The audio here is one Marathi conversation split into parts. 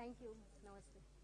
Thank you. Namaste.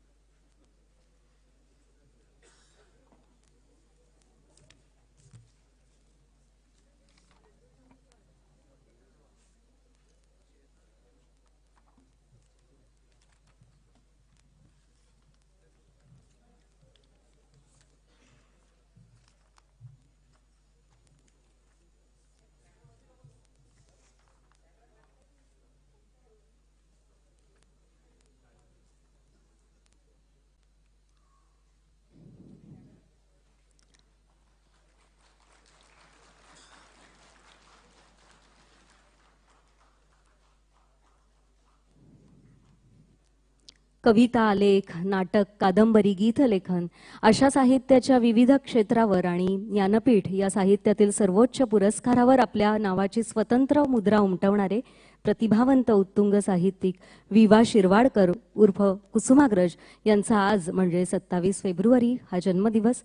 कविता लेख नाटक कादंबरी गीतलेखन अशा साहित्याच्या विविध क्षेत्रावर आणि ज्ञानपीठ या साहित्यातील सर्वोच्च पुरस्कारावर आपल्या नावाची स्वतंत्र मुद्रा उमटवणारे प्रतिभावंत उत्तुंग साहित्यिक विवा शिरवाडकर उर्फ कुसुमाग्रज यांचा आज म्हणजे सत्तावीस फेब्रुवारी हा जन्मदिवस.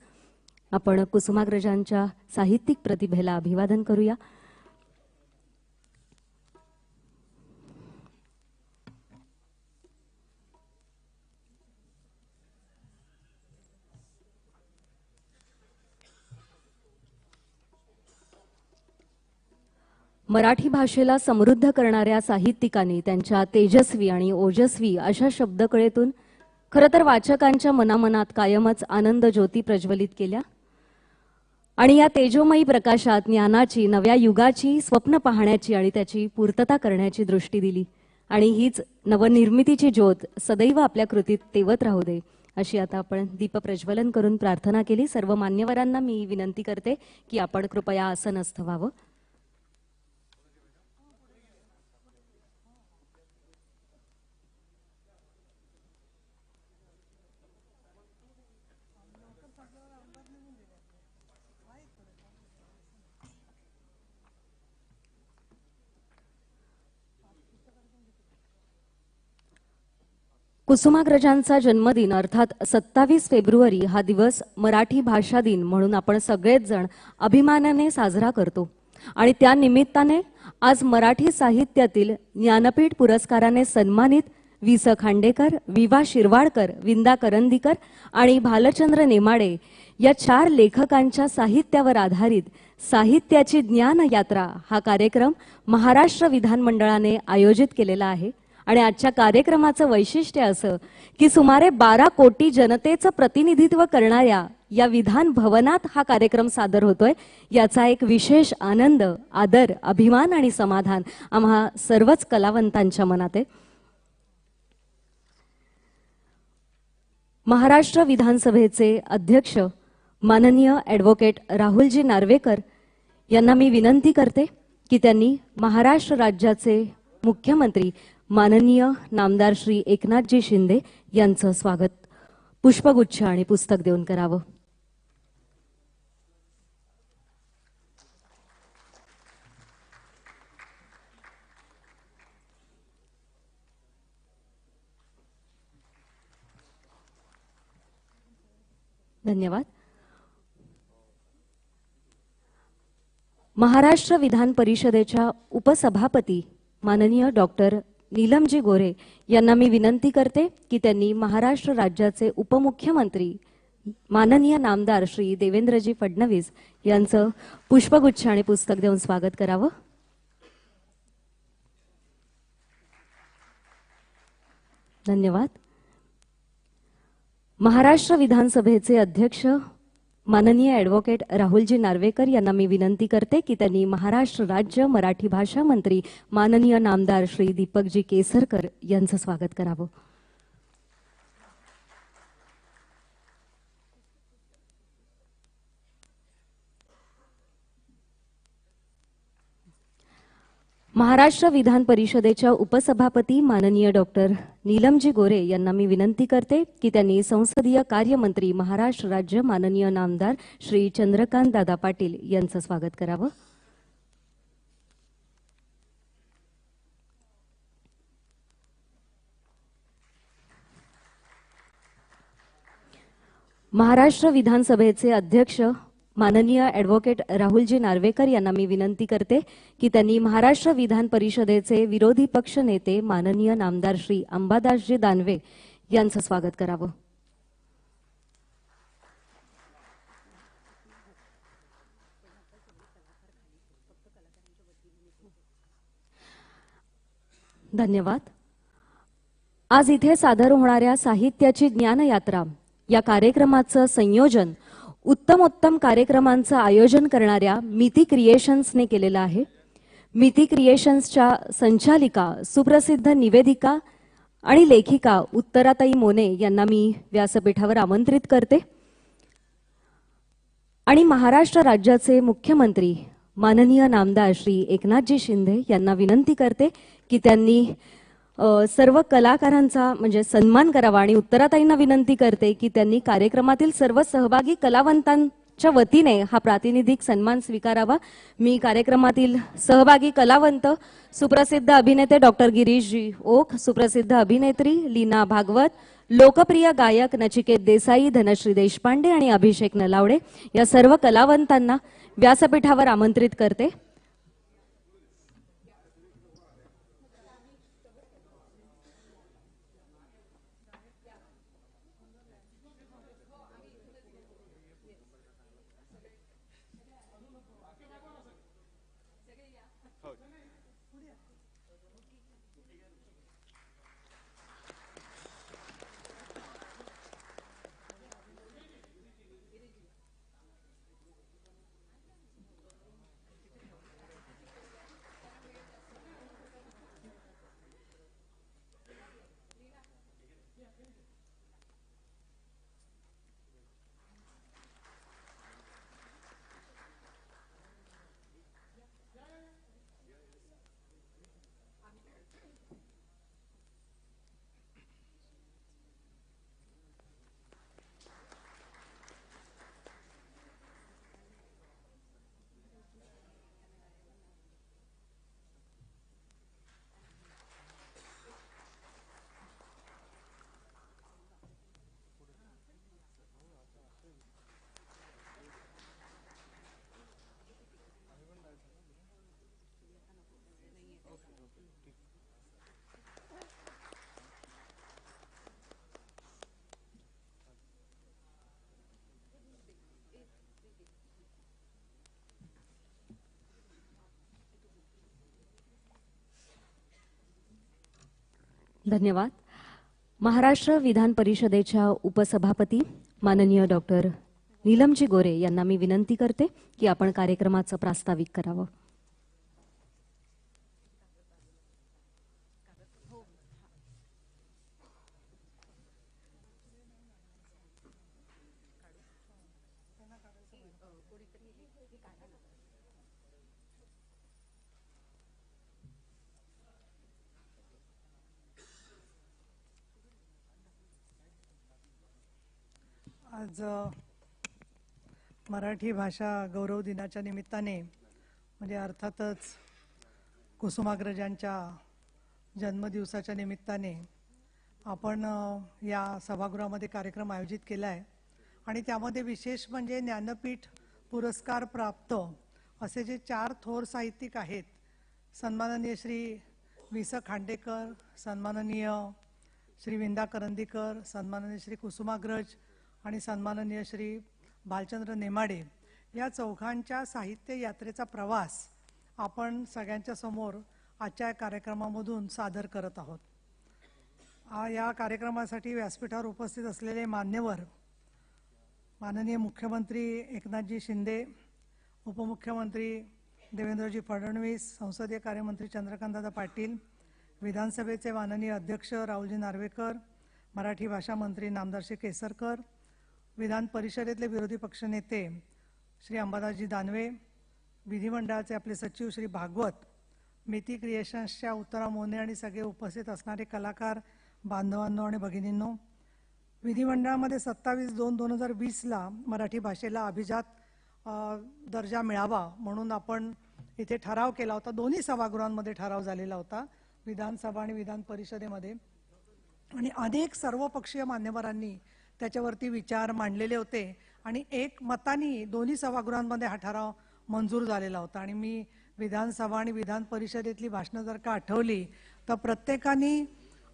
आपण कुसुमाग्रजांच्या साहित्यिक प्रतिभेला अभिवादन करूया. मराठी भाषेला समृद्ध करणाऱ्या साहित्यिकांनी त्यांच्या तेजस्वी आणि ओजस्वी अशा शब्दकळेतून खरं तर वाचकांच्या मनामनात कायमच आनंद ज्योती प्रज्वलित केल्या. आणि या तेजोमयी प्रकाशात ज्ञानाची नव्या युगाची स्वप्न पाहण्याची आणि त्याची पूर्तता करण्याची दृष्टी दिली. आणि हीच नवनिर्मितीची ज्योत सदैव आपल्या कृतीत तेवत राहू दे अशी आता आपण दीप प्रज्वलन करून प्रार्थना केली. सर्व मान्यवरांना मी विनंती करते की आपण कृपया आसनस्थ व्हावं. कुसुमाग्रजांचा जन्मदिन अर्थात सत्तावीस फेब्रुवारी हा दिवस मराठी भाषा दिन म्हणून आपण सगळेच जण अभिमानाने साजरा करतो. आणि त्या निमित्ताने आज मराठी साहित्यातील ज्ञानपीठ पुरस्काराने सन्मानित वि स खांडेकर विवा शिरवाडकर विंदा करंदीकर आणि भालचंद्र नेमाडे या चार लेखकांच्या साहित्यावर आधारित साहित्याची ज्ञान यात्रा हा कार्यक्रम महाराष्ट्र विधानमंडळाने आयोजित केलेला आहे. आणि आजच्या कार्यक्रमाचं वैशिष्ट्य असं की सुमारे बारा कोटी जनतेचं प्रतिनिधित्व करणाऱ्या या विधान भवनात हा कार्यक्रम सादर होतोय. याचा एक विशेष आनंद आदर अभिमान आणि समाधान आम्हा सर्वच कलावंतांच्या मनात आहे. महाराष्ट्र विधानसभेचे अध्यक्ष माननीय ॲडव्होकेट राहुलजी नार्वेकर यांना मी विनंती करते की त्यांनी महाराष्ट्र राज्याचे मुख्यमंत्री माननीय नामदार श्री एकनाथजी शिंदे यांचं स्वागत. पुष्पगुच्छ आणि पुस्तक देऊन करावं. धन्यवाद. महाराष्ट्र विधान परिषदेच्या उपसभापती माननीय डॉक्टर नीलमजी गोरे यांना मी विनंती करते की त्यांनी महाराष्ट्र राज्याचे उपमुख्यमंत्री माननीय नामदार श्री देवेंद्रजी फडणवीस यांचं पुष्पगुच्छ आणि पुस्तक देऊन स्वागत करावं. धन्यवाद. महाराष्ट्र विधानसभेचे अध्यक्ष माननीय ॲडव्होकेट राहुलजी नार्वेकर यांना मी विनंती करते की त्यांनी महाराष्ट्र राज्य मराठी भाषा मंत्री माननीय नामदार श्री दीपकजी केसरकर यांचं स्वागत करावं. महाराष्ट्र विधान परिषदेच्या उपसभापती माननीय डॉक्टर नीलमजी गोरे यांना मी विनंती करते की त्यांनी संसदीय कार्यमंत्री महाराष्ट्र राज्य माननीय नामदार श्री चंद्रकांत दादा पाटील यांचं स्वागत करावं. महाराष्ट्र विधानसभेचे अध्यक्ष माननीय ॲडव्होकेट राहुलजी नार्वेकर यांना मी विनंती करते की त्यांनी महाराष्ट्र विधान परिषदेचे विरोधी पक्ष नेते माननीय नामदार श्री अंबादासजी दानवे यांचं स्वागत करावं. धन्यवाद. आज इथे सादर होणाऱ्या साहित्याची ज्ञानयात्रा या कार्यक्रमाचं संयोजन उत्तमोत्तम कार्यक्रमांचं आयोजन करणाऱ्या मिती क्रिएशन्सने केलेलं आहे. मिती क्रिएशन्सच्या संचालिका सुप्रसिद्ध निवेदिका आणि लेखिका उत्तराताई मोने यांना मी व्यासपीठावर आमंत्रित करते. आणि महाराष्ट्र राज्याचे मुख्यमंत्री माननीय नामदार श्री एकनाथजी शिंदे यांना विनंती करते की त्यांनी सर्व कलाकारांचा म्हणजे सन्मान करावा आणि उत्तराताईंना विनंती करते की त्यांनी कार्यक्रमातील सर्व सहभागी कलावंतांच्या वतीने हा प्रातिनिधिक सन्मान स्वीकारावा. मी कार्यक्रमातील सहभागी कलावंत सुप्रसिद्ध अभिनेते डॉक्टर गिरीशजी ओक सुप्रसिद्ध अभिनेत्री लीना भागवत लोकप्रिय गायक नचिकेत देसाई धनश्री देशपांडे आणि अभिषेक नलावडे या सर्व कलावंतांना व्यासपीठावर आमंत्रित करते. धन्यवाद. महाराष्ट्र विधान परिषदेच्या उपसभापती माननीय डॉक्टर नीलमजी गोरे यांना मी विनंती करते की आपण कार्यक्रमाचं प्रास्ताविक करावं. आज मराठी भाषा गौरव दिनाच्या निमित्ताने म्हणजे अर्थातच कुसुमाग्रजांच्या जन्मदिवसाच्या निमित्ताने आपण या सभागृहामध्ये कार्यक्रम आयोजित केला आहे आणि त्यामध्ये विशेष म्हणजे ज्ञानपीठ पुरस्कार प्राप्त असे जे चार थोर साहित्यिक आहेत सन्माननीय श्री वि स खांडेकर सन्माननीय श्री विंदा करंदीकर सन्माननीय श्री कुसुमाग्रज आणि सन्माननीय श्री भालचंद्र नेमाडे या चौघांच्या साहित्य यात्रेचा प्रवास आपण सगळ्यांच्या समोर आजच्या कार्यक्रमामधून सादर करत आहोत. या कार्यक्रमासाठी व्यासपीठावर उपस्थित असलेले मान्यवर माननीय मुख्यमंत्री एकनाथजी शिंदे उपमुख्यमंत्री देवेंद्रजी फडणवीस संसदीय कार्यमंत्री चंद्रकांतदादा पाटील विधानसभेचे माननीय अध्यक्ष राहुलजी नार्वेकर मराठी भाषा मंत्री नामदारशी केसरकर विधान परिषदेतले विरोधी पक्षनेते श्री अंबादासजी दानवे विधिमंडळाचे आपले सचिव श्री भागवत मिती क्रिएशन्सच्या उत्तरा मोने आणि सगळे उपस्थित असणारे कलाकार बांधवांनो आणि भगिनींनो विधिमंडळामध्ये सत्तावीस दोन दोन हजार वीसला मराठी भाषेला अभिजात दर्जा मिळावा म्हणून आपण इथे ठराव केला होता. दोन्ही सभागृहांमध्ये ठराव झालेला होता विधानसभा आणि विधान परिषदेमध्ये. आणि अनेक सर्वपक्षीय मान्यवरांनी त्याच्यावरती विचार मांडलेले होते आणि एक मतानी दोन्ही सभागृहांमध्ये हा ठराव मंजूर झालेला होता. आणि मी विधानसभा आणि विधान परिषदेतली भाषणं जर का आठवली तर प्रत्येकानी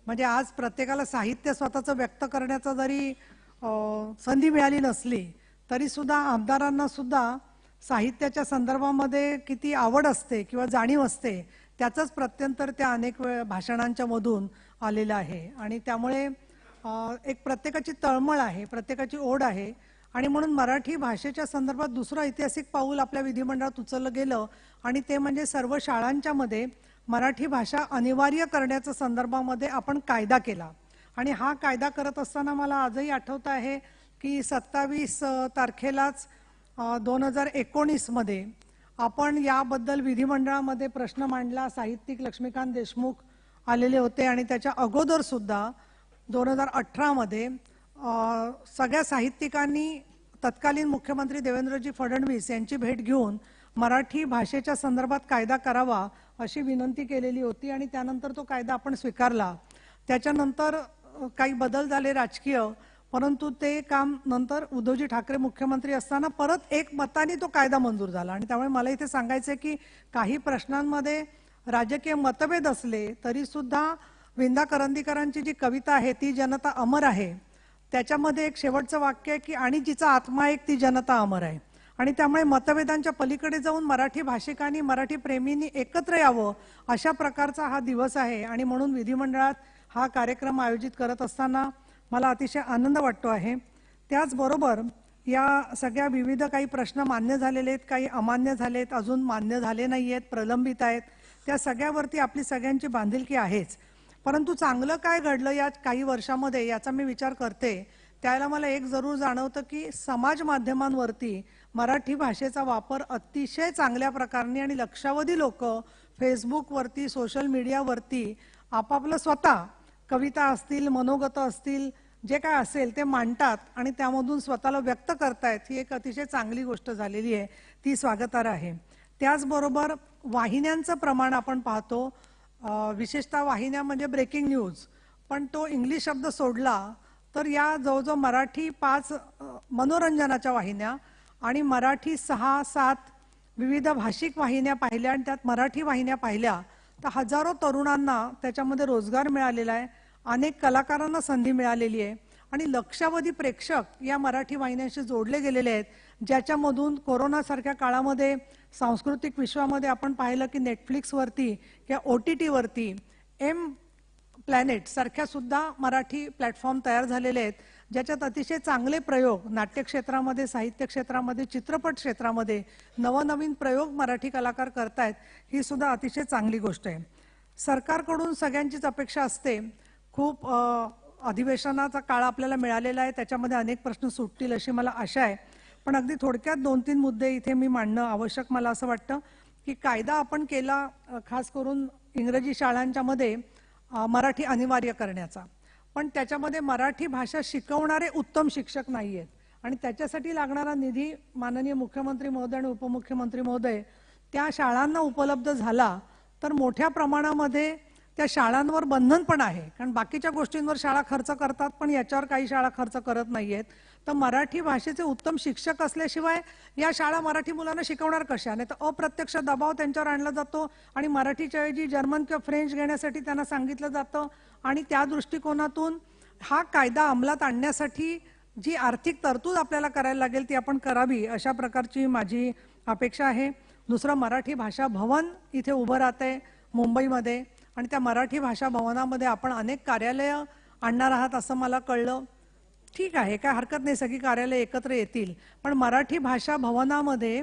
म्हणजे आज प्रत्येकाला साहित्य स्वतःचं व्यक्त करण्याचं जरी संधी मिळाली नसली तरीसुद्धा आमदारांना सुद्धा साहित्याच्या संदर्भामध्ये किती आवड असते किंवा जाणीव असते त्याचंच प्रत्यंतर त्या अनेक वेळ भाषणांच्यामधून आलेलं आहे. आणि त्यामुळे एक प्रत्येकाची तळमळ आहे प्रत्येकाची ओढ आहे. आणि म्हणून मराठी भाषेच्या संदर्भात दुसरं ऐतिहासिक पाऊल आपल्या विधिमंडळात उचललं गेलं. आणि ते म्हणजे सर्व शाळांच्या मध्ये मराठी भाषा अनिवार्य करण्याच्या संदर्भामध्ये आपण कायदा केला. आणि हा कायदा करत असताना मला आजही आठवत आहे की सत्तावीस तारखेलाच दोन हजार एकोणीसमध्ये आपण याबद्दल विधिमंडळामध्ये प्रश्न मांडला. साहित्यिक लक्ष्मीकांत देशमुख आलेले होते आणि त्याच्या अगोदरसुद्धा दोन हजार अठरामध्ये सगळ्या साहित्यिकांनी तत्कालीन मुख्यमंत्री देवेंद्रजी फडणवीस यांची भेट घेऊन मराठी भाषेच्या संदर्भात कायदा करावा अशी विनंती केलेली होती आणि त्यानंतर तो कायदा आपण स्वीकारला. त्याच्यानंतर काही बदल झाले राजकीय परंतु ते काम नंतर उद्धवजी ठाकरे मुख्यमंत्री असताना परत एक मताने तो कायदा मंजूर झाला. आणि त्यामुळे मला इथे सांगायचं आहे की काही प्रश्नांमध्ये राजकीय मतभेद असले तरीसुद्धा विंदा करंदीकरांची जी कविता आहे ती जनता अमर आहे. त्याच्यामध्ये एक शेवटचं वाक्य आहे की आणि जिचा आत्मा एक ती जनता अमर आहे. आणि त्यामुळे मतभेदांच्या पलीकडे जाऊन मराठी भाषिकांनी मराठी प्रेमींनी एकत्र यावं अशा प्रकारचा हा दिवस आहे. आणि म्हणून विधिमंडळात हा कार्यक्रम आयोजित करत असताना मला अतिशय आनंद वाटतो आहे. त्याचबरोबर या सगळ्या विविध काही प्रश्न मान्य झालेले आहेत काही अमान्य झालेत अजून मान्य झाले नाही आहेत प्रलंबित आहेत. त्या सगळ्यावरती आपली सगळ्यांची बांधिलकी आहेच. परंतु चांगलं काय घडलं या काही वर्षामध्ये याचा मी विचार करते. त्याला मला एक जरूर जाणवतं की समाज माध्यमांवरती मराठी भाषेचा वापर अतिशय चांगल्या प्रकारे आणि लक्षावधी लोक फेसबुकवरती सोशल मीडियावरती आपापलं स्वतः कविता असतील मनोगत असतील जे काय असेल ते मांडतात आणि त्यामधून स्वतःला व्यक्त करतायत ही एक अतिशय चांगली गोष्ट झालेली आहे. ती स्वागतार आहे. त्याचबरोबर वाहिन्यांचं प्रमाण आपण पाहतो. विशेषतः वाहिन्या म्हणजे ब्रेकिंग न्यूज पण तो इंग्लिश शब्द सोडला तर या जवळजवळ मराठी पाच मनोरंजनाच्या वाहिन्या आणि मराठी सहा सात विविध भाषिक वाहिन्या पाहिल्या आणि त्यात मराठी वाहिन्या पाहिल्या तर हजारो तरुणांना त्याच्यामध्ये रोजगार मिळालेला आहे. अनेक कलाकारांना संधी मिळालेली आहे. आणि लक्षावधी प्रेक्षक या मराठी वाहिन्यांशी जोडले गेलेले आहेत ज्याच्यामधून कोरोनासारख्या काळामध्ये सांस्कृतिक विश्वामध्ये आपण पाहिलं की नेटफ्लिक्सवरती किंवा ओ टी टीवरती एम प्लॅनेटसारख्या सुद्धा मराठी प्लॅटफॉर्म तयार झालेले आहेत ज्याच्यात अतिशय चांगले प्रयोग नाट्य क्षेत्रामध्ये साहित्य क्षेत्रामध्ये चित्रपट क्षेत्रामध्ये नवनवीन प्रयोग मराठी कलाकार करतायत ही सुद्धा अतिशय चांगली गोष्ट आहे. सरकारकडून सगळ्यांचीच अपेक्षा असते खूप अधिवेशनाचा काळ आपल्याला मिळालेला आहे त्याच्यामध्ये अनेक प्रश्न सुटतील अशी मला आशा आहे. पण अगदी थोडक्यात दोन तीन मुद्दे इथे मी मांडणं आवश्यक मला असं वाटतं की कायदा आपण केला खास करून इंग्रजी शाळांच्या मध्ये मराठी अनिवार्य करण्याचा. पण त्याच्यामध्ये मराठी भाषा शिकवणारे उत्तम शिक्षक नाही आहेत आणि त्याच्यासाठी लागणारा निधी माननीय मुख्यमंत्री महोदय आणि उपमुख्यमंत्री महोदय त्या शाळांना उपलब्ध झाला तर मोठ्या प्रमाणामध्ये त्या शाळांवर बंधन पण आहे. कारण बाकीच्या गोष्टींवर शाळा खर्च करतात पण याच्यावर काही शाळा खर्च करत नाहीयेत. तर मराठी भाषेचे उत्तम शिक्षक असल्याशिवाय या शाळा मराठी मुलांना शिकवणार कशा? नाही तर अप्रत्यक्ष दबाव त्यांच्यावर आणला जातो आणि मराठीच्या ऐवजी जर्मन किंवा फ्रेंच घेण्यासाठी त्यांना सांगितलं जातं. आणि त्या दृष्टिकोनातून हा कायदा अंमलात आणण्यासाठी जी आर्थिक तरतूद आपल्याला करायला लागेल ती आपण करावी अशा प्रकारची माझी अपेक्षा आहे. दुसरं मराठी भाषा भवन इथे उभं राहत आहे मुंबईमध्ये. आणि त्या मराठी भाषा भवनामध्ये आपण अनेक कार्यालयं आणणार आहात असं मला कळलं. ठीक आहे काय हरकत नाही सगळी कार्यालय एकत्र येतील. पण मराठी भाषा भवनामध्ये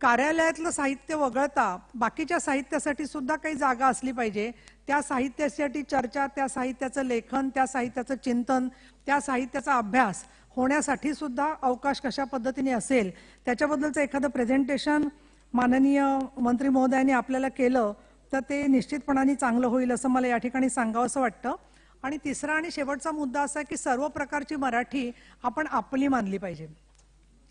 कार्यालयातलं साहित्य वगळता बाकीच्या साहित्यासाठी सुद्धा काही जागा असली पाहिजे. त्या साहित्यासाठी चर्चा त्या साहित्याचं लेखन त्या साहित्याचं चिंतन त्या साहित्याचा अभ्यास होण्यासाठी सुद्धा अवकाश कशा पद्धतीने असेल त्याच्याबद्दलचं एखादं प्रेझेंटेशन माननीय मंत्री महोदयांनी आपल्याला केलं तर ते निश्चितपणाने चांगलं होईल असं मला या ठिकाणी सांगावं असं वाटतं. आणि तिसरा आणि शेवटचा मुद्दा असा आहे की सर्व प्रकारची मराठी आपण आपली मानली पाहिजे.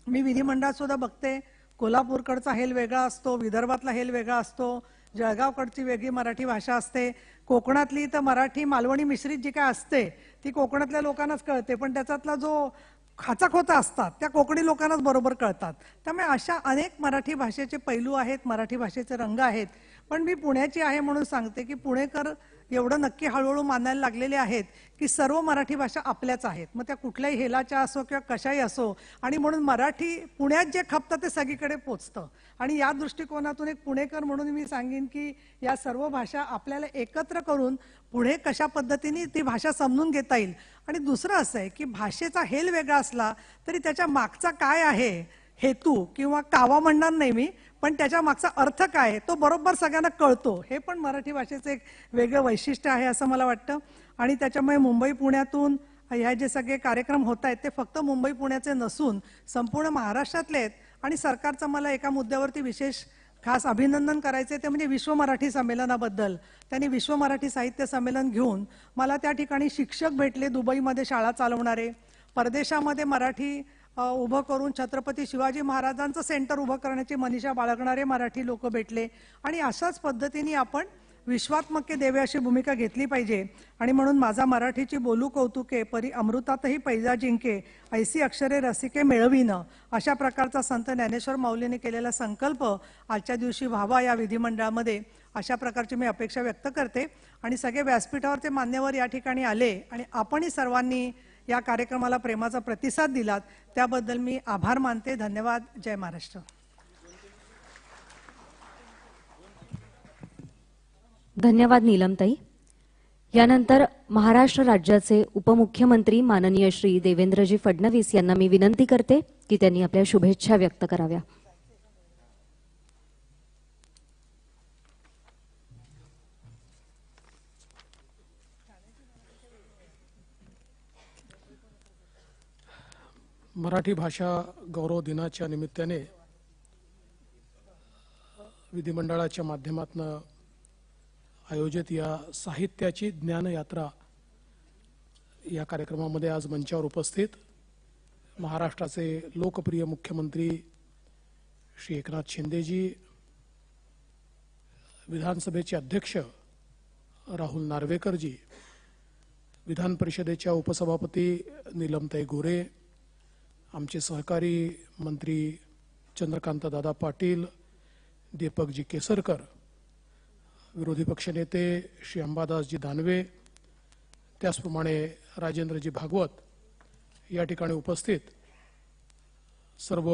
मी विधिमंडळात सुद्धा बघते कोल्हापूरकडचा हेल वेगळा असतो विदर्भातला हेल वेगळा असतो जळगावकडची वेगळी मराठी भाषा असते. कोकणातली तर मराठी मालवणी मिश्रित जी काय असते ती कोकणातल्या लोकांनाच कळते. पण त्याच्यातला जो खाचाखोचा असतात. त्या कोकणी लोकांनाच बरोबर कळतात. त्यामुळे अशा अनेक मराठी भाषेचे पैलू आहेत मराठी भाषेचे रंग आहेत. पण मी पुण्याची आहे म्हणून सांगते की पुणेकर एवढं नक्की हळूहळू मानायला लागलेले आहेत की सर्व मराठी भाषा आपल्याच आहेत. मग त्या कुठल्याही हेलाच्या असो किंवा कशाही असो आणि म्हणून मराठी पुण्यात जे खपतं ते सगळीकडे पोचतं. आणि या दृष्टिकोनातून एक पुणेकर म्हणून मी सांगेन की या सर्व भाषा आपल्याला एकत्र करून पुढे कशा पद्धतीने ती भाषा समजून घेता येईल आणि दुसरं असं आहे की भाषेचा हेल वेगळा असला तरी त्याच्या मागचा काय आहे? हेतू किंवा कावा म्हणणार नाही मी पण त्याच्या मागचा अर्थ काय तो बरोबर सगळ्यांना कळतो. हे पण मराठी भाषेचं एक वेगळं वैशिष्ट्य आहे असं मला वाटतं. आणि त्याच्यामुळे मुंबई पुण्यातून ह्या जे सगळे कार्यक्रम होत आहेत ते फक्त मुंबई पुण्याचे नसून संपूर्ण महाराष्ट्रातले आहेत. आणि सरकारचा मला एका मुद्द्यावरती विशेष खास अभिनंदन करायचे ते म्हणजे विश्व मराठी संमेलनाबद्दल. त्यांनी विश्व मराठी साहित्य संमेलन घेऊन मला त्या ठिकाणी शिक्षक भेटले दुबईमध्ये शाळा चालवणारे. परदेशामध्ये मराठी उभं करून छत्रपती शिवाजी महाराजांचं सेंटर उभं करण्याची मनीषा बाळगणारे मराठी लोक भेटले. आणि अशाच पद्धतीने आपण विश्वात्मके देवे अशी भूमिका घेतली पाहिजे. आणि म्हणून माझा मराठीची बोलू कौतुके परी अमृतातही पैजा जिंके ऐसी अक्षरे रसिके मिळविणं अशा प्रकारचा संत ज्ञानेश्वर माऊलीने केलेला संकल्प आजच्या दिवशी व्हावा या विधिमंडळामध्ये. अशा प्रकारची मी अपेक्षा व्यक्त करते. आणि सगळे व्यासपीठावरचे मान्यवर या ठिकाणी आले आणि आपणही सर्वांनी या कार्यक्रमाला प्रेमाचा प्रतिसाद दिलात. त्याबद्दल मी आभार मानते. धन्यवाद. जय महाराष्ट्र. धन्यवाद नीलमताई. यानंतर महाराष्ट्र राज्याचे उपमुख्यमंत्री माननीय श्री देवेंद्रजी फडणवीस यांना मी विनंती करते की त्यांनी आपल्या शुभेच्छा व्यक्त कराव्या. मराठी भाषा गौरव दिनाच्या निमित्ताने विधिमंडळाच्या माध्यमातून आयोजित या साहित्याची ज्ञानयात्रा या कार्यक्रमामध्ये आज मंचावर उपस्थित महाराष्ट्राचे लोकप्रिय मुख्यमंत्री श्री एकनाथ शिंदेजी विधानसभेचे अध्यक्ष राहुल नार्वेकरजी विधान परिषदेच्या उपसभापती नीलमताई गोरे आमचे सहकारी मंत्री चंद्रकांत दादा पाटील दीपकजी केसरकर विरोधी पक्षनेते श्री अंबादासजी दानवे त्याचप्रमाणे राजेंद्रजी भागवत या ठिकाणी उपस्थित सर्व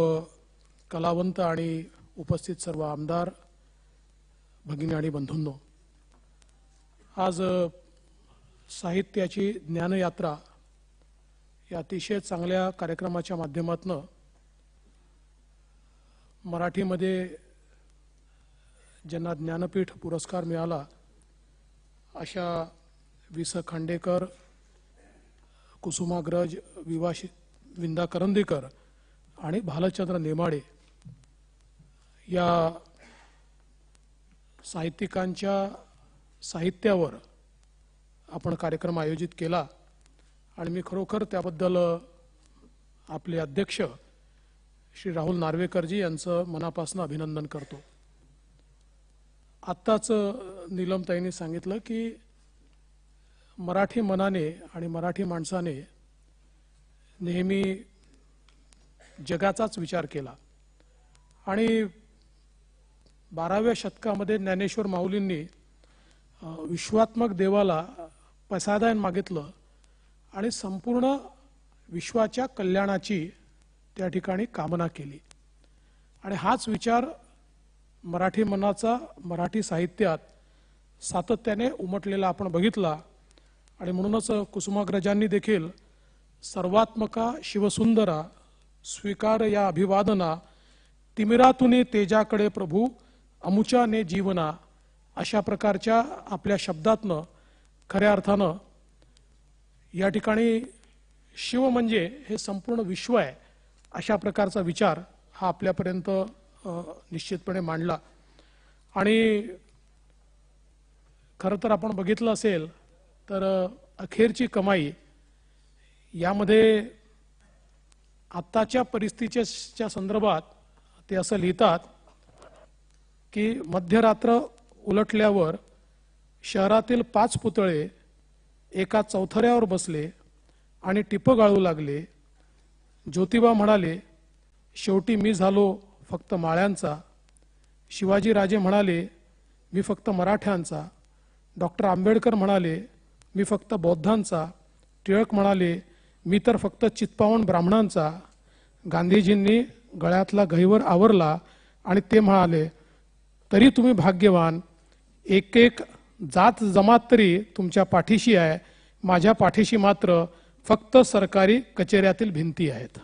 कलावंत आणि उपस्थित सर्व आमदार भगिनी आणि बंधूंनो आज साहित्याची ज्ञानयात्रा या अतिशय चांगल्या कार्यक्रमाच्या माध्यमातून मराठीमध्ये ज्यांना ज्ञानपीठ पुरस्कार मिळाला अशा वि स खांडेकर कुसुमाग्रज विवाश विंदा करंदीकर आणि भालचंद्र नेमाडे या साहित्यिकांच्या साहित्यावर आपण कार्यक्रम आयोजित केला. आणि मी खरोखर त्याबद्दल आपले अध्यक्ष श्री राहुल नार्वेकरजी यांचं मनापासून अभिनंदन करतो. आत्ताच नीलमताईंनी सांगितलं की मराठी मनाने आणि मराठी माणसाने नेहमी जगाचाच विचार केला. आणि बाराव्या शतकामध्ये ज्ञानेश्वर माऊलींनी विश्वात्मक देवाला पसादायन मागितलं आणि संपूर्ण विश्वाच्या कल्याणाची त्या ठिकाणी कामना केली. आणि हाच विचार मराठी मनाचा मराठी साहित्यात सातत्याने उमटलेला आपण बघितला आणि म्हणूनच कुसुमाग्रजांनी देखील सर्वात्मका शिवसुंदरा स्वीकार या अभिवादना तिमिरातुने तेजाकडे प्रभू अमुचाने जीवना अशा प्रकारच्या आपल्या शब्दातनं खऱ्या अर्थानं या ठिकाणी शिव म्हणजे हे संपूर्ण विश्व आहे अशा प्रकारचा विचार हा आपल्यापर्यंत निश्चितपणे मांडला. आणि खरं तर आपण बघितलं असेल तर अखेरची कमाई यामध्ये आत्ताच्या परिस्थितीच्या संदर्भात ते असं लिहितात की मध्यरात्र उलटल्यावर शहरातील पाच पुतळे एका चौथऱ्यावर बसले आणि टिपं गाळू लागले. ज्योतिबा म्हणाले शेवटी मी झालो फक्त माळ्यांचा. शिवाजीराजे म्हणाले मी फक्त मराठ्यांचा. डॉक्टर आंबेडकर म्हणाले मी फक्त बौद्धांचा. टिळक म्हणाले मी तर फक्त चित्पावन ब्राह्मणांचा. गांधीजींनी गळ्यातला गहिवर आवरला आणि ते म्हणाले तरी तुम्ही भाग्यवान. एक एक जात जमात तरी तुमच्या पाठीशी आहे. माझ्या पाठीशी मात्र फक्त सरकारी कचेऱ्यातील भिंती आहेत.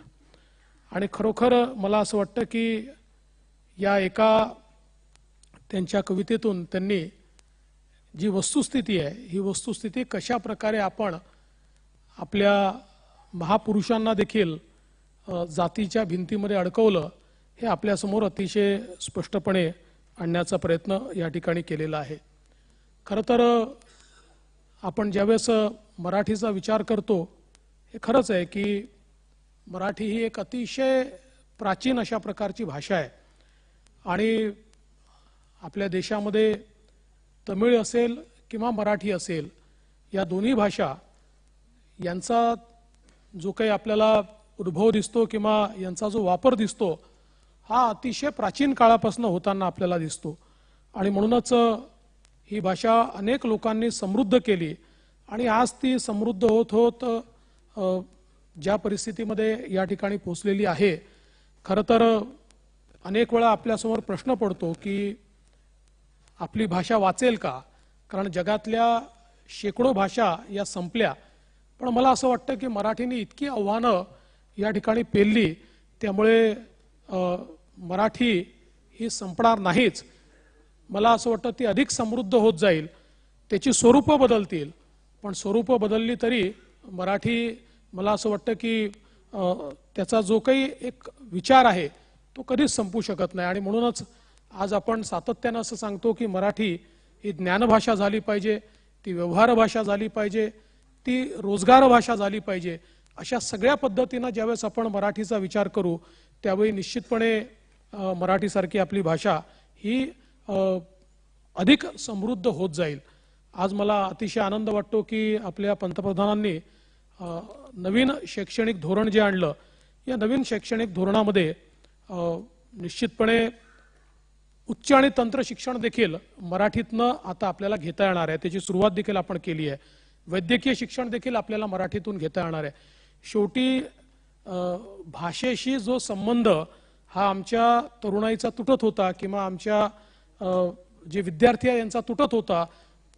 आणि खरोखर मला असं वाटतं की या एका त्यांच्या कवितेतून त्यांनी जी वस्तुस्थिती आहे ही वस्तुस्थिती कशा प्रकारे आपण आपल्या महापुरुषांना देखील जातीच्या भिंतीमध्ये अडकवलं हे आपल्यासमोर अतिशय स्पष्टपणे आणण्याचा प्रयत्न या ठिकाणी केलेला आहे. खरं तर आपण ज्यावेळेस मराठीचा विचार करतो हे खरंच आहे की मराठी ही एक अतिशय प्राचीन अशा प्रकारची भाषा आहे. आणि आपल्या देशामध्ये तमिळ असेल किंवा मराठी असेल या दोन्ही भाषा यांचा जो काही आपल्याला उद्भव दिसतो किंवा यांचा जो वापर दिसतो हा अतिशय प्राचीन काळापासून होताना आपल्याला दिसतो. आणि म्हणूनच ही भाषा अनेक लोकांनी समृद्ध केली. आणि आज ती समृद्ध होत होत ज्या परिस्थितीमध्ये या ठिकाणी पोचलेली आहे. खरं तर अनेक वेळा आपल्यासमोर प्रश्न पडतो की आपली भाषा वाचेल का? कारण जगातल्या शेकडो भाषा या संपल्या. पण मला असं वाटतं की मराठीने इतकी आव्हानं या ठिकाणी पेलली त्यामुळे मराठी ही संपणार नाहीच. मला असं वाटतं ती अधिक समृद्ध होत जाईल. त्याची स्वरूपं बदलतील. पण स्वरूपं बदलली तरी मराठी मला असं वाटतं की त्याचा जो काही एक विचार आहे तो कधीच संपू शकत नाही. आणि म्हणूनच आज आपण सातत्यानं असं सांगतो की मराठी ही ज्ञानभाषा झाली पाहिजे ती व्यवहार भाषा झाली पाहिजे ती रोजगार भाषा झाली पाहिजे. अशा सगळ्या पद्धतीनं ज्यावेळेस आपण मराठीचा विचार करू त्यावेळी निश्चितपणे मराठीसारखी आपली भाषा ही अधिक समृद्ध होत जाईल. आज मला अतिशय आनंद वाटतो की आपल्या पंतप्रधानांनी नवीन शैक्षणिक धोरण जे आणलं या नवीन शैक्षणिक धोरणामध्ये निश्चितपणे उच्च आणि तंत्र शिक्षण देखील मराठीतनं आता आपल्याला घेता येणार आहे. त्याची सुरुवात देखील आपण केली आहे. वैद्यकीय शिक्षण देखील आपल्याला मराठीतून घेता येणार आहे. शेवटी भाषेशी जो संबंध हा आमच्या तरुणाईचा तुटत होता किंवा आमच्या जे विद्यार्थी आहे यांचा तुटत होता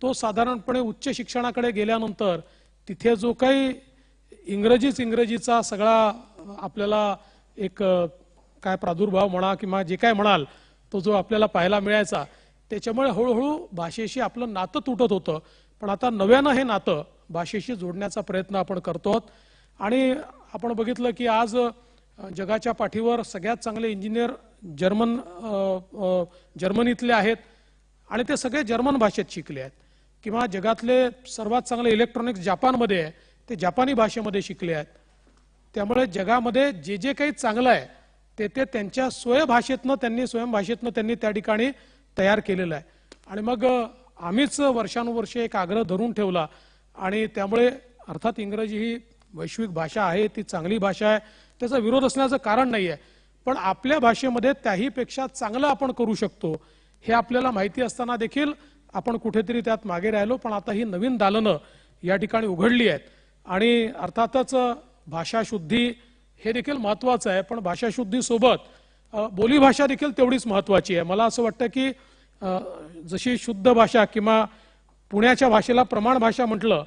तो साधारणपणे उच्च शिक्षणाकडे गेल्यानंतर तिथे जो काही इंग्रजीच इंग्रजीचा सगळा आपल्याला एक काय प्रादुर्भाव म्हणा किंवा जे काय म्हणाल तो जो आपल्याला पाहायला मिळायचा त्याच्यामुळे हळूहळू भाषेशी आपलं नातं तुटत होतं. पण आता नव्यानं हे नातं भाषेशी जोडण्याचा प्रयत्न आपण करतो आहोत आणि आपण बघितलं की आज जगाच्या पाठीवर सगळ्यात चांगले इंजिनियर जर्मन जर्मनीतले आहेत आणि ते सगळे जर्मन भाषेत शिकले आहेत. किंवा जगातले सर्वात चांगले इलेक्ट्रॉनिक्स जपानमध्ये आहे ते जपानी भाषेमध्ये शिकले आहेत. त्यामुळे जगामध्ये जे जे काही चांगलं आहे ते ते त्यांच्या स्वयंभाषेतनं त्यांनी स्वयंभाषेतनं त्यांनी त्या ठिकाणी तयार केलेलं आहे. आणि मग आम्हीच वर्षानुवर्षे एक आग्रह धरून ठेवला. आणि त्यामुळे अर्थात इंग्रजी ही वैश्विक भाषा आहे ती चांगली भाषा आहे. त्याचा विरोध असण्याचं कारण नाही आहे पण आपल्या भाषेमध्ये त्याहीपेक्षा चांगलं आपण करू शकतो हे आपल्याला माहिती असताना देखील आपण कुठेतरी त्यात मागे राहिलो. पण आता ही नवीन दालनं या ठिकाणी उघडली आहेत. आणि अर्थातच भाषाशुद्धी हे देखील महत्वाचं आहे पण भाषाशुद्धीसोबत बोलीभाषा देखील तेवढीच महत्वाची आहे. मला असं वाटतं की जशी शुद्ध भाषा किंवा पुण्याच्या भाषेला प्रमाण भाषा म्हटलं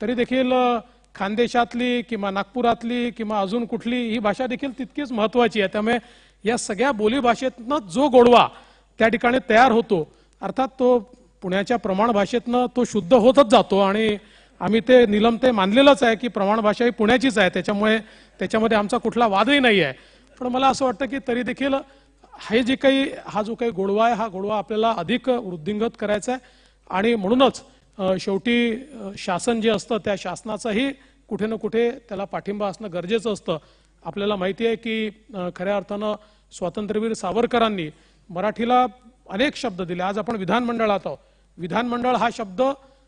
तरी देखील खानदेशातली किंवा नागपुरातली किंवा अजून कुठली ही भाषा देखील तितकीच महत्वाची आहे. त्यामुळे या सगळ्या बोलीभाषेतनं जो गोडवा त्या ठिकाणी तयार होतो अर्थात तो पुण्याच्या प्रमाण भाषेतनं तो शुद्ध होतच जातो आणि आम्ही ते निलम ते मानलेलंच आहे की प्रमाण भाषा ही पुण्याचीच आहे. त्याच्यामुळे त्याच्यामध्ये आमचा कुठला वादही नाही आहे. पण मला असं वाटतं की तरी देखील हे जे काही हा जो काही गोडवा आहे हा गोडवा आपल्याला अधिक वृद्धिंगत करायचा आहे. आणि म्हणूनच शेवटी शासन जे असतं त्या शासनाचाही कुठे ना कुठे त्याला पाठिंबा असणं गरजेचं असतं. आपल्याला माहिती आहे की खऱ्या अर्थानं स्वातंत्र्यवीर सावरकरांनी मराठीला अनेक शब्द दिले. आज आपण विधानमंडळात आहोत. विधानमंडळ हा शब्द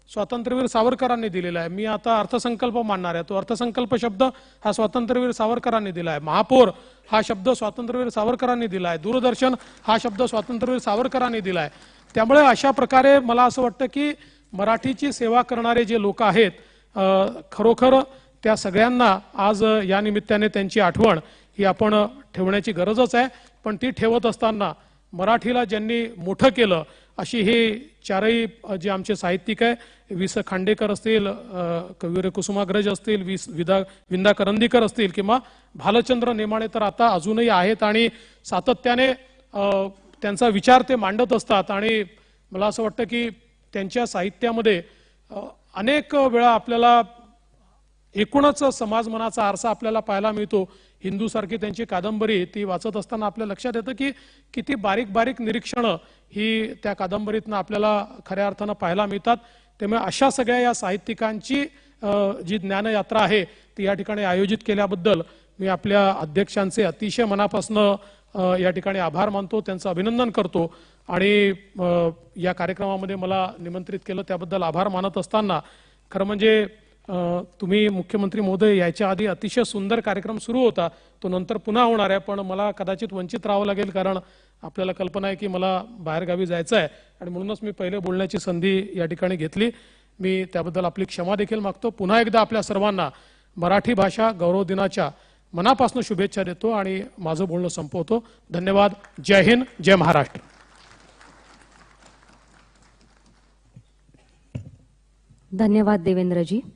स्वातंत्र्यवीर सावरकरांनी दिलेला आहे. मी आता अर्थसंकल्प मांडणार आहे. तो अर्थसंकल्प शब्द हा स्वातंत्र्यवीर सावरकरांनी दिला आहे. महापौर हा शब्द स्वातंत्र्यवीर सावरकरांनी दिला आहे. दूरदर्शन हा शब्द स्वातंत्र्यवीर सावरकरांनी दिला आहे. त्यामुळे अशा प्रकारे मला असं वाटतं की मराठीची सेवा करणारे जे लोक आहेत खरोखर त्या सगळ्यांना आज या निमित्ताने त्यांची आठवण ही आपण ठेवण्याची गरजच आहे. पण ती ठेवत असताना मराठीला ज्यांनी मोठं केलं अशी हे चारही जे आमचे साहित्यिक आहे वि स खांडेकर असतील कवीर कुसुमाग्रज असतील वि विदा विंदा करंदीकर असतील किंवा भालचंद्र नेमाळे तर आता अजूनही आहेत आणि सातत्याने त्यांचा विचार ते मांडत असतात. आणि मला असं वाटतं की त्यांच्या साहित्यामध्ये अनेक वेळा आपल्याला एकूणच समाज मनाचा आरसा आपल्याला पाहायला मिळतो. हिंदूसारखी त्यांची कादंबरी ती वाचत असताना आपल्या लक्षात येतं की किती बारीक बारीक निरीक्षणं ही त्या कादंबरीतनं आपल्याला खऱ्या अर्थानं पाहायला मिळतात. त्यामुळे अशा सगळ्या या साहित्यिकांची जी ज्ञानयात्रा आहे ती या ठिकाणी आयोजित केल्याबद्दल मी आपल्या अध्यक्षांचे अतिशय मनापासनं या ठिकाणी आभार मानतो त्यांचं अभिनंदन करतो. आणि या कार्यक्रमामध्ये मला निमंत्रित केलं त्याबद्दल आभार मानत असताना खरं म्हणजे तुम्ही मुख्यमंत्री मोदय याच्या आधी अतिशय सुंदर कार्यक्रम सुरू होता. तो नंतर पुन्हा होणार आहे पण मला कदाचित वंचित राहावं लागेल कारण आपल्याला कल्पना आहे की मला बाहेरगावी जायचं आहे. आणि म्हणूनच मी पहिले बोलण्याची संधी या ठिकाणी घेतली. मी त्याबद्दल आपली क्षमा देखील मागतो. पुन्हा एकदा आपल्या सर्वांना मराठी भाषा गौरव दिनाच्या मनापासून शुभेच्छा देतो आणि माझं बोलणं संपवतो. धन्यवाद. जय हिंद जय महाराष्ट्र. धन्यवाद देवेंद्रजी.